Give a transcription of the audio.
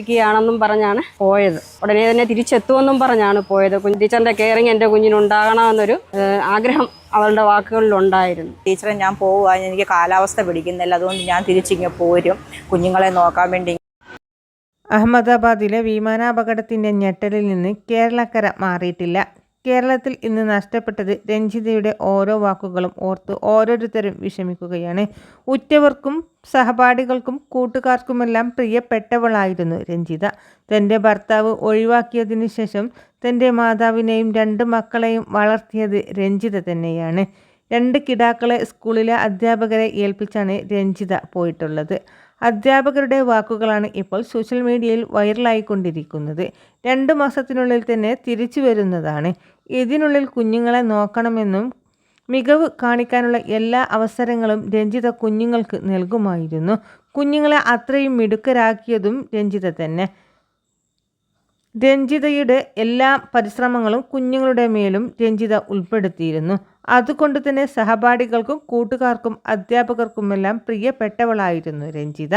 ാണെന്നും പറഞ്ഞാണ് പോയത്. ഉടനെ തന്നെ തിരിച്ചെത്തുമെന്നും പറഞ്ഞാണ് പോയത്. കുഞ്ഞ് ടീച്ചറിന്റെ കെയറിങ് എന്റെ കുഞ്ഞിനുണ്ടാകണമെന്നൊരു ആഗ്രഹം അവളുടെ വാക്കുകളിലുണ്ടായിരുന്നു. ടീച്ചറെ ഞാൻ പോവുക. എനിക്ക് കാലാവസ്ഥ പിടിക്കുന്നില്ല. അതുകൊണ്ട് ഞാൻ തിരിച്ചിങ്ങ് പോരും. കുഞ്ഞുങ്ങളെ നോക്കാൻ വേണ്ടി അഹമ്മദാബാദിലെ വിമാനാപകടത്തിന്റെ ഞെട്ടലിൽ നിന്ന് കേരളക്കര മാറിയിട്ടില്ല. കേരളത്തിൽ ഇന്ന് നഷ്ടപ്പെട്ടത് രഞ്ജിതയുടെ ഓരോ വാക്കുകളും ഓർത്ത് ഓരോരുത്തരും വിഷമിക്കുകയാണ്. ഉറ്റവർക്കും സഹപാഠികൾക്കും കൂട്ടുകാർക്കുമെല്ലാം പ്രിയപ്പെട്ടവളായിരുന്നു രഞ്ജിത. തന്റെ ഭർത്താവ് ഒഴിവാക്കിയതിനു ശേഷം തന്റെ മാതാവിനെയും രണ്ട് മക്കളെയും വളർത്തിയത് രഞ്ജിത തന്നെയാണ്. രണ്ട് കിടാക്കളെ സ്കൂളിലെ അധ്യാപകരെ ഏൽപ്പിച്ചാണ് രഞ്ജിത പോയിട്ടുള്ളത്. അധ്യാപകരുടെ വാക്കുകളാണ് ഇപ്പോൾ സോഷ്യൽ മീഡിയയിൽ വൈറലായിക്കൊണ്ടിരിക്കുന്നത്. രണ്ട് മാസത്തിനുള്ളിൽ തന്നെ തിരിച്ചു വരുന്നതാണ്. ഇതിനുള്ളിൽ കുഞ്ഞുങ്ങളെ നോക്കണമെന്നും മികവ് കാണിക്കാനുള്ള എല്ലാ അവസരങ്ങളും രഞ്ജിത കുഞ്ഞുങ്ങൾക്ക് നൽകുമായിരുന്നു. കുഞ്ഞുങ്ങളെ അത്രയും മിടുക്കരാക്കിയതും രഞ്ജിത തന്നെ. രഞ്ജിതയുടെ എല്ലാ പരിശ്രമങ്ങളും കുഞ്ഞുങ്ങളുടെ മേലും രഞ്ജിത ഉൾപ്പെടുത്തിയിരുന്നു. അതുകൊണ്ട് തന്നെ സഹപാഠികൾക്കും കൂട്ടുകാർക്കും അധ്യാപകർക്കുമെല്ലാം പ്രിയപ്പെട്ടവളായിരുന്നു രഞ്ജിത.